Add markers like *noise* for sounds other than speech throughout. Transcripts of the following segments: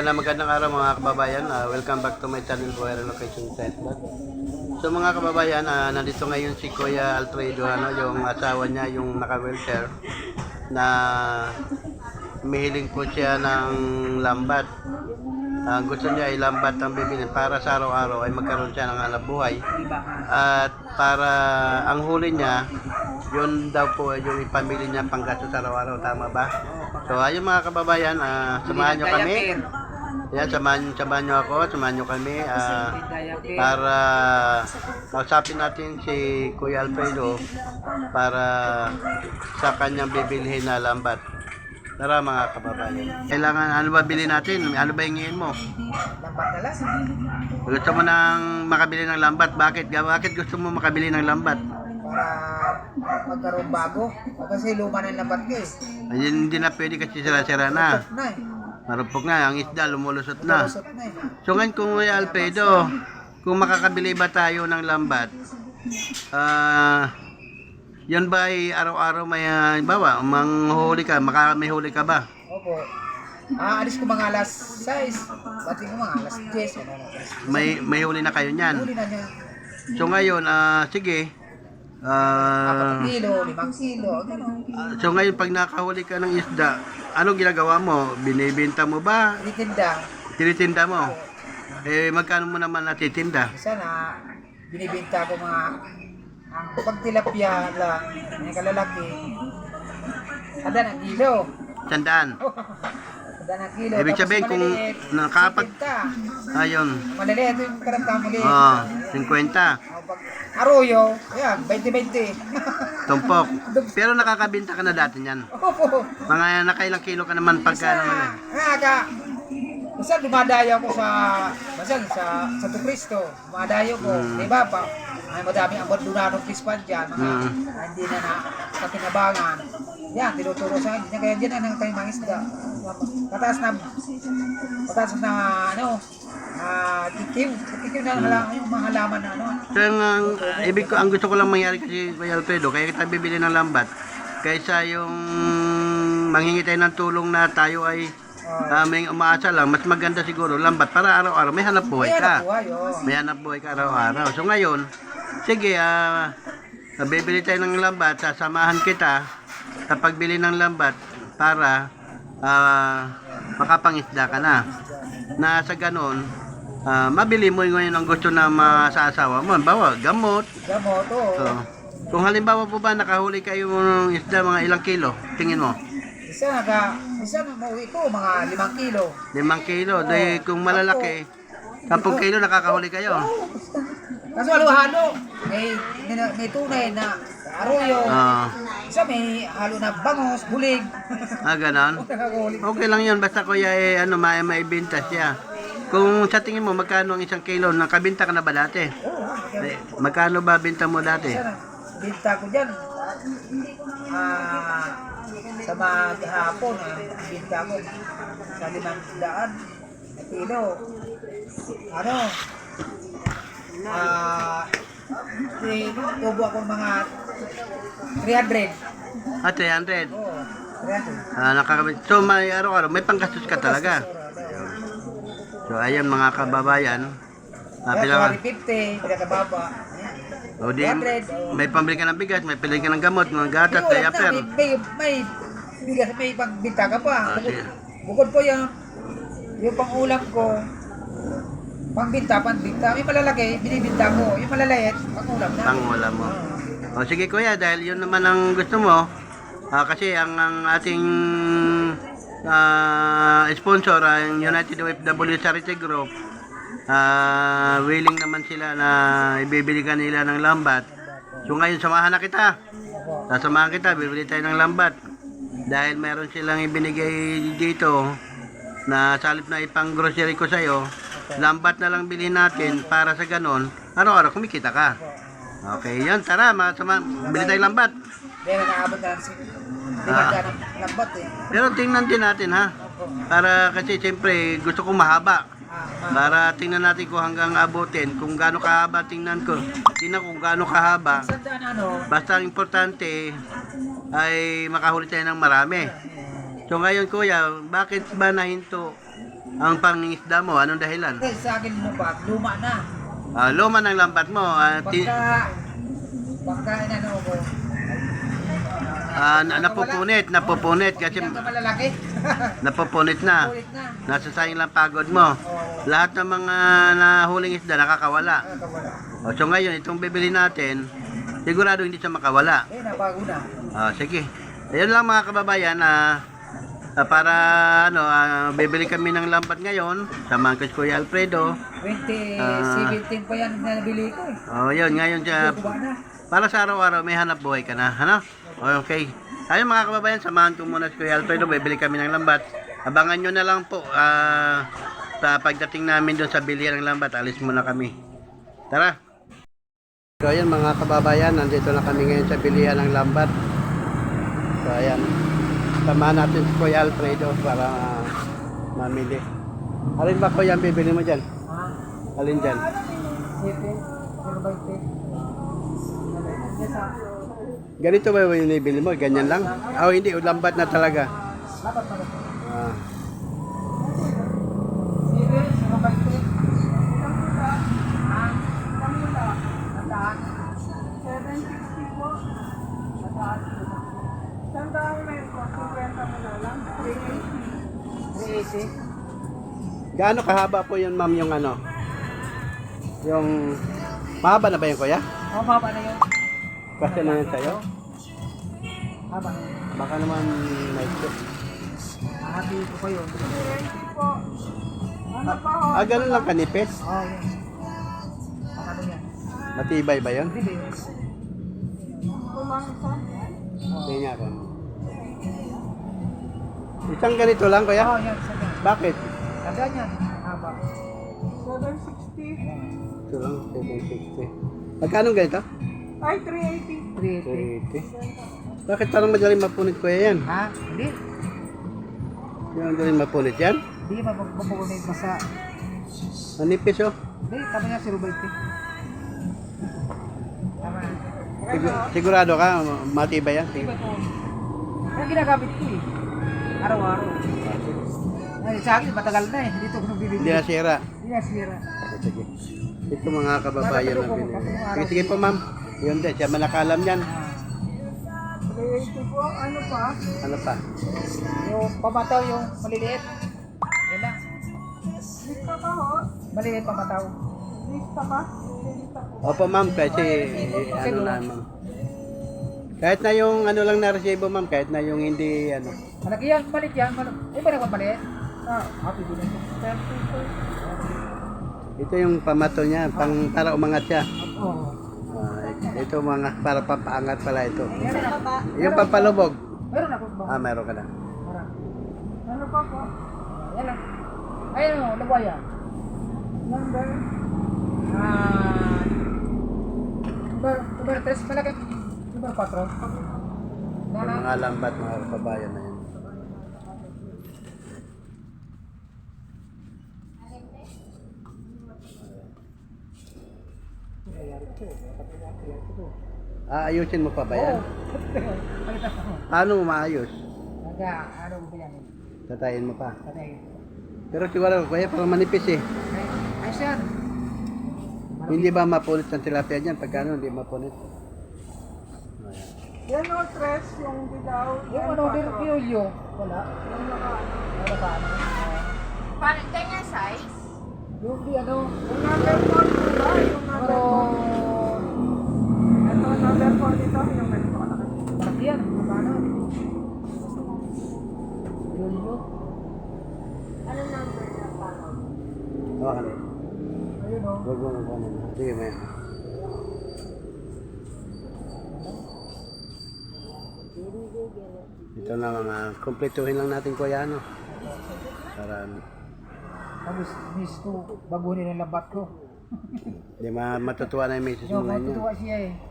magandang magandang araw mga kababayan. Ah, welcome back to my channel Buhay Location Site Vlog. So mga kababayan, ah, nandito ngayon si Kuya Alfredo, ano, yung asawa niya, yung naka-wheelchair na mihiling po siya ng lambat. Ang gusto niya ay lambat ang bibili para sa araw-araw ay magkaroon siya ng hanap buhay. At para ang huli niya, yun daw po yung ipamili niya panggastos sa araw-araw. Tama ba? So ayun mga kababayan, ah, samahan nyo kami. Yan, samahan, samahan nyo ako, samahan nyo kami ah, para kausapin natin si Kuya Alfredo para sa kanyang bibilhin na lambat. Tara mga kababayan. Kailangan, ano ba bilhin natin? Ano ba hingin mo? Lambat na lang. Gusto mo nang makabili ng lambat? Bakit? Bakit gusto mo makabili ng lambat? Para magkaroon bago. Kasi luma na yung lambat ko eh. Ayun, hindi na pwede kasi sira-sira na. Lusot na eh. Marupok na, ang isda lumulusot na. Eh. So ngayon kung Kuya Alfredo, kung makakabili ba tayo ng lambat, ah, yan ba ay araw-araw may, uh, bawa, manghuli ka, maka, may huli ka ba? Opo. Aalis ko mga alas 6. Bati ko mga alas 10. Ano, alas 10. May, may huli na kayo niyan. Huli na niya. So ngayon, ah, sige, ah, 4 kilo, 5 kilo. Ganun. so ngayon pag nakahuli ka ng isda, anong ginagawa mo? Binibenta mo ba? Tinitinda. Tinitinda mo? Eh, magkano mo naman natitinda? Isa na binibenta ko mga ang pag tilapia lang, may kalalaki. Kada ng kilo. Sandaan. *laughs* Ng kilo. Ibig sabihin, kung 50. Ayun. Maliliit yung karanta muli. Oh, 50. O, pag arroyo, ayan, 20-20. *laughs* Tumpok. Pero nakakabenta ka na dati niyan. Opo. Mga nakailang kilo ka naman pagka naman nga ka. Basta dumadayo ko sa, basta sa, sa Tukristo. Dumadayo ko. Mm. Di ba pa? Ay madami ang Bordunanong Pispan dyan. Mga Mm. na hindi na na katinabangan. Yan, tinuturo sa akin. Kaya dyan nang tayo mga isda. Mataas na, mataas na ano, ah, tikiw. Tikiw na halaman, yung mga halaman na ano. So ang, ang ibig ko, ang gusto ko lang mangyari kasi Kuya Alfredo, kaya kita bibili ng lambat. Kaysa yung manghingi tayo ng tulong na tayo ay uh, may umaasa lang, mas maganda siguro lambat para araw-araw may hanap buhay ka. May hanap buhay ka araw-araw. So ngayon, sige, ah, bibili tayo ng lambat, sasamahan kita sa pagbili ng lambat para ah, makapangisda ka na. Na sa ganon, ah, mabili mo ngayon ang gusto na masasawa mo. Bawa, gamot. Gamot, oo. So, kung halimbawa po ba nakahuli kayo ng isda mga ilang kilo, tingin mo? Isa naga, isa mauwi ko, mga limang kilo. Limang kilo. Dahil kung malalaki, 10 kilo nakakahuli kayo. Kaso halo-halo, may, may, may tunay na arroyo. Ah, Isa may halo na bangos, bulig. ah, ganon. *laughs* Okay lang yun, basta kuya eh, ano, may maibenta siya. Kung sa tingin mo, magkano ang isang kilo? Nakabinta ka na ba dati? Oo, Eh, Magkano ba binta mo dati? isa na. Binta ko dyan. Ah, sa maghapon, ah, binta ko sa limang daan kilo. Ano? Ah, eh, tubo ako mga 300. Ah, 300. Oo, 300. Ah, nakakabit. So, may araw-araw, may panggastos ka talaga. So, ayan mga kababayan. Ah, pila 250, pinakababa. O di, 200, oh. may pambili ka ng bigas, may pili ka ng gamot, mga gatas, na, diaper. may, may, may, bigas, may pagbinta ka pa. Ah, Bukod, sige. bukod po yung, yung pang-ulam ko, pangbinta, pangbinta. May malalaki, binibinta ko. Yung malaliit, pang-ulam na. Pangwala mo. Ah. O sige kuya, dahil yun naman ang gusto mo, ah, kasi ang, ang ating ah, sponsor, ang United OFW Charity Group, ah, willing naman sila na ibibili ka nila ng lambat. So ngayon, samahan na kita. Sasamahan kita, bibili tayo ng lambat. Dahil meron silang ibinigay dito na salip na ipang grocery ko sa'yo, lambat na lang bilhin natin para sa ganon, araw-araw kumikita ka. Okay, yan, tara, mga sama, bili tayo lambat. Hindi na naabot na ng limang daan ng lambat eh. Pero tingnan din natin ha, Opo. para kasi siyempre gusto ko mahaba. Ah, ma- Para tingnan natin kung hanggang abutin, kung gaano kahaba tingnan ko. Tingnan kung gaano kahaba. Sandaan ano, Basta ang importante ay makahuli tayo ng marami. So ngayon kuya, bakit ba nahinto ang pangingisda mo? Anong dahilan? Kasi sa akin lumabas, luma na. Ah, luma ng lambat mo. ah, ti- Pagka, pagka inano ko, ah, na- napupunit, napupunit kasi hindi malalaki. *laughs* napupunit na. Ulit na. Nasa sayang lang pagod mo. Lahat ng mga nahuling isda nakakawala. Ah, kawala. O, so ngayon, itong bibili natin, sigurado hindi siya makawala. Eh, nabago na. Ah, sige. Ayun lang mga kababayan na ah, para ano, ah, bibili kami ng lambat ngayon sa Mangkos Kuya Alfredo. 2017 pa yan na nabili ko eh. Oh, yun ngayon na. para sa araw-araw may hanap buhay ka na, ano? Okay. Ayun mga kababayan, samahan ko muna si Kuya Alfredo, bibili kami ng lambat. Abangan nyo na lang po ah, sa pagdating namin doon sa bilihan ng lambat, alis muna kami. Tara! So ayan mga kababayan, nandito na kami ngayon sa bilihan ng lambat. So ayan, samahan natin si Kuya Alfredo para mamili. Alin ba kuya ang bibili mo dyan? Alin dyan? Ganito ba yung nibili mo? Ganyan lang? Oh, hindi. Lambat na talaga. Dapat pa rin. Ah. Siyete? Ano ba ito? Ha? Tandaan? 760 po. Tandaan mo yun po, 50 mo na lang. 380. 380? Gaano kahaba po yun, ma'am, yung ano? Yung... Mahaba na ba yun, kuya? Oh, maba na yun. Kasi na yun sa'yo? Haba na yun. Baka naman may Happy ko pa yun. 380 po. Ano pa ho? Ah, ganun lang kanipis? Oh, yun. Baka na yan. Matibay ba yun? Ba yun? Kumangsa. Hindi niya ako. Isang ganito lang, kuya? Oh, yan. Isa yan. Bakit? Tandaan yan. Haba. 760. Ito lang, 760. Magkano ganito? Ay, 380. 380. 380. Bakit parang madaling mapunit, kuya, yan? Ha? Hindi. Yung madaling mapunit yan? Hindi mapapunit basta. Manipis, oh. Hindi, tama niya si Rubalte. Tama. Sigur- sigurado ka, ma- matibay yan? Iba po. Ang ginagamit ko eh. Araw-araw. Ay, sa akin, matagal na eh. Dito ko nagbibili. Hindi nasira. Hindi na sira. Sige. Ito mga kababayan na binili. Sige, sige po ma'am. Yun din, siya man nakalam yan. Ah, 380 po. Ano pa? Ano pa? yung pamataw yung maliliit. Yan lang. Lista ka ho? Maliliit pamataw. Lista po. Opo ma'am, kasi eh, ano na ma'am. Kahit na yung ano lang na resibo ma'am, kahit na yung hindi ano. Malaki yan, maliit yan. Mal Ay, ba naman maliit? Ito. 30 po. Ito yung pamato niya, pang para umangat siya. Ah, ito mga para papaangat pala ito. Yan na? Yung pampalubog. Meron ako ba? Ah, meron ka na. Ano pa po? Yan lang. Ayun o, lawaya. Number? Ah, number, number 3, malaki. Number 4. Yung mga lambat, mga kababayan na yun. Aayusin mo pa ba yan? Paano mo maayos? Naga, ano ba yan? Tatayin mo pa. Patay. Pero siguro, kuya, parang manipis eh. Ay, ayos yan. Hindi ba mapunit ng tilapia dyan? Pagka ano, hindi mapunit. Yan o, tres, yung dilaw. Yung ano, din yoyo. Wala. Yung naka ano. Wala ba ano? Parang ganyan size? Yung di ano, Yung number 4 po ba? Yung number pero 4. Ito, number 4 dito. Yung ganito kalaki. malaki yan. Ano? Yoyo. Ano number na? Oh, ano? Ayun o. Huwag mo mo ano. Sige, may. Ito na mga kumpletuhin lang natin kuya ano. Para Tapos, ko, baguhin yung lambat ko. di ma matutuwa na yung misis mo ngayon. matutuwa siya eh.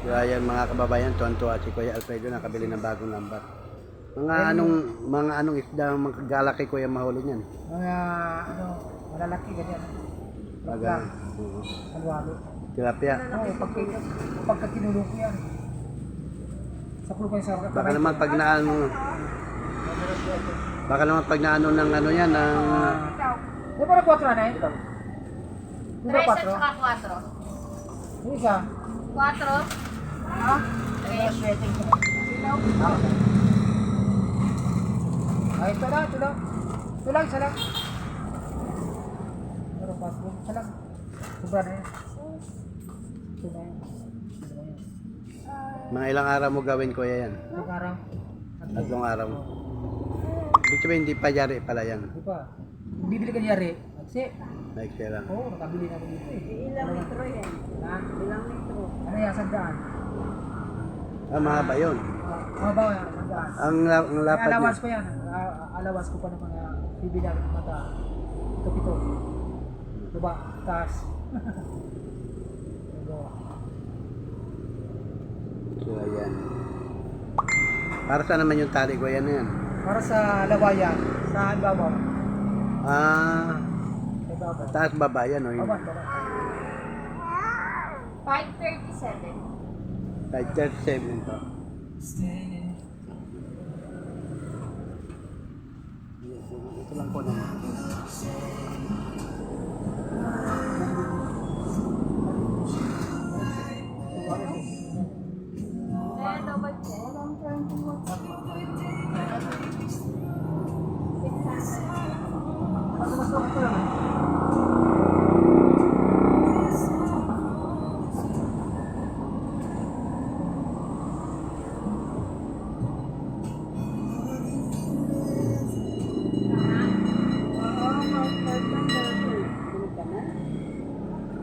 So ayan mga kababayan, tuwan-tuwa si Kuya Alfredo nakabili ng bagong lambat. Mga anong mga anong isda ang magkagala kay Kuya mahuli niyan? Mga, ano, malalaki ganyan. Pag Lang. uh, Alwalo. tilapia. Oo, pag, pagka kinulong ko yan. Sa kulong ko yung sarap. Baka naman pag naano Baka naman pag naano ng ano yan, ng... Di ba na 4 na eh? Di ba Tres at 4? saka quattro. Yung isa. Quattro. Ha? Ay, ito lang, ito lang. Ito lang, isa lang. Pero mo, isa lang. Sobra na yan. Ito na. Ito na. Mga ilang araw mo gawin kuya yan? Ito araw. Tatlong araw. Ibig sabihin, hindi pa yari pala yan. Di ba? Bibili ka niyari. Kasi, Like siya lang. oo, nakabili na ako dito eh. Ilang litro yan? Ha? Ilang litro? Ano yan, sandaan? Ah, mahaba yun. Ah, yan, sandaan. Ang, la- ang lapad niya. pa yan. Ah, allowance ko pa ng mga bibili namin ng mata. Ito, pito. Diba? Taas. *laughs* Diba? So, ayan. Para saan naman yung tali kuya na yan? Para sa lawayan, sa ibabaw. Ah, Sa ibabaw. taas baba yan o. Bawan, bawan. 537. Like 37 to.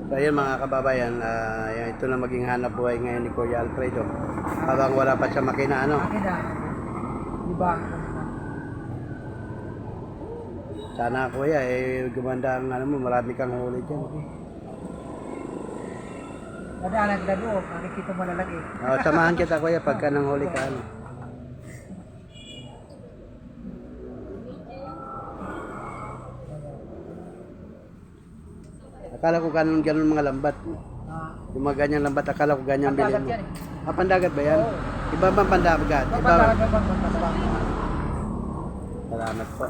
So ayun mga kababayan, yan, ito na maging hanap buhay ngayon ni Kuya Alfredo. Habang wala pa siya makina, ano? Akin na. Diba? Sana kuya, eh, gumanda ang ano mo, marami kang huli dyan. Dadaanan ka doon, nakikita mo lalaki. Oh, samahan kita kuya pagka nang huli ka ano. Akala ko ganun ganun mga lambat. Ah, Yung mga ganyan lambat, akala ko ganyan Pandagat bilhin mo. yan eh. Ah, pandagat ba yan? Oo. Iba bang pandagat? Iba bang magkasabang? Salamat po.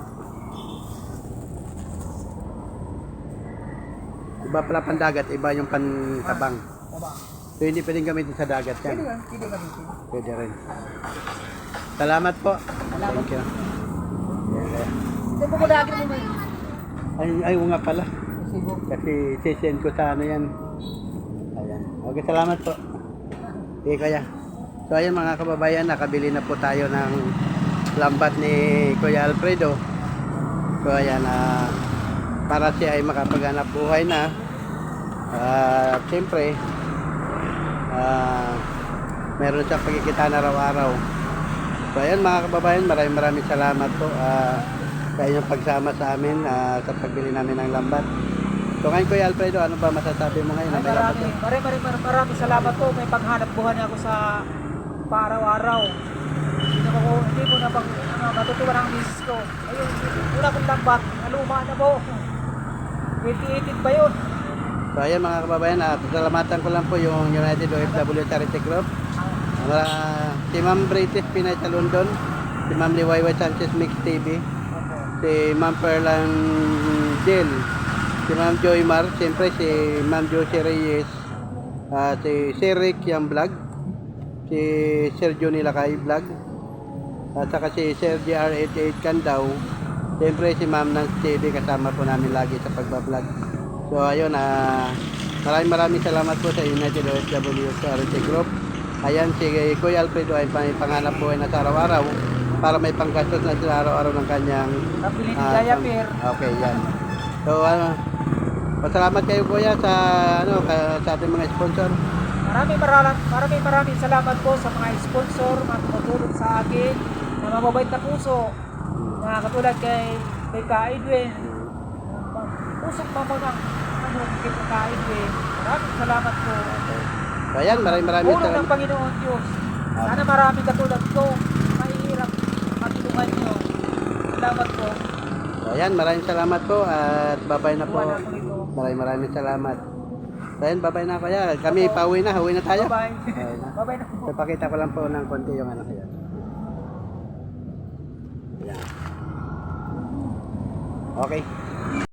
Iba pala pandagat, iba yung pantabang. Taba. So hindi pwedeng gamitin sa dagat Pwede yan. ka, pwede gamitin. Pwede rin. Salamat po. Salamat. Thank you. Ito po ko lagi mo may Ay, ay, oo nga pala. Sibo. Kasi sisend ko sa ano yan. Ayan. Okay, salamat po. Okay, kaya. So, ayan mga kababayan, nakabili na po tayo ng lambat ni Kuya Alfredo. So, ayan, ah, para siya ay makapaghanap buhay na. At siyempre, ah, meron siyang pagkikita na araw-araw. So, ayan mga kababayan, maraming maraming salamat po. ah, sa inyong pagsama sa amin ah, sa pagbili namin ng lambat. So ngayon Kuya Alfredo, ano ba masasabi mo ngayon? Ay, lambat marami, marami, marami, marami, marami salamat po. May panghanap buhay ako sa paaraw-araw. Hindi ako, hindi mo na bang, ano, matutuwa ng misis ko. Ayun, una kong lambat, naluma na po. 2018 ba yun? So ayan mga kababayan, uh, pasalamatan ko lang po yung United OFW Charity Group. Uh, si Ma'am British Pinay sa London, si Ma'am Liwayway Sanchez Mix TV, si Ma'am Perlan Jill, si Ma'am Joy Mar, siyempre si Ma'am Josie Reyes, ah, si Sir Rick yung vlog, si Sir Johnny Lakay vlog, at saka si Sir GR88 Kandaw, siyempre si Ma'am Nance TV kasama po namin lagi sa pagbablog. So ayun, ah maraming maraming salamat po sa United OFW Charity Group. Ayan, si Kuya Alfredo ay pang- panghanap buhay na sa araw-araw para may panggastos na sila araw-araw ng kanyang Kapili ni Ah, Pier. Okay, yan. So, ano, pasalamat kayo kuya sa ano ka, sa ating mga sponsor. Maraming maraming maraming maraming salamat po sa mga sponsor, mga tumutulong sa akin, na mababait na puso, na katulad kay kay Ka Edwin, pusok pa mo ng ano, kay Ka Edwin. Maraming salamat po. So, ayan, maraming maraming ng salamat. Panginoon Diyos. Sana maraming katulad ko, mahihirap matulungan nyo. Salamat po. So, ayan, maraming salamat po at babay na po. Buwan. Maraming maraming salamat. Then, babay na kuya. Kami pauwi na. Uwi na tayo. Bye-bye. Ayun na. Bye-bye na po. Ko lang po ng konti yung ano kaya. Ayan. Okay.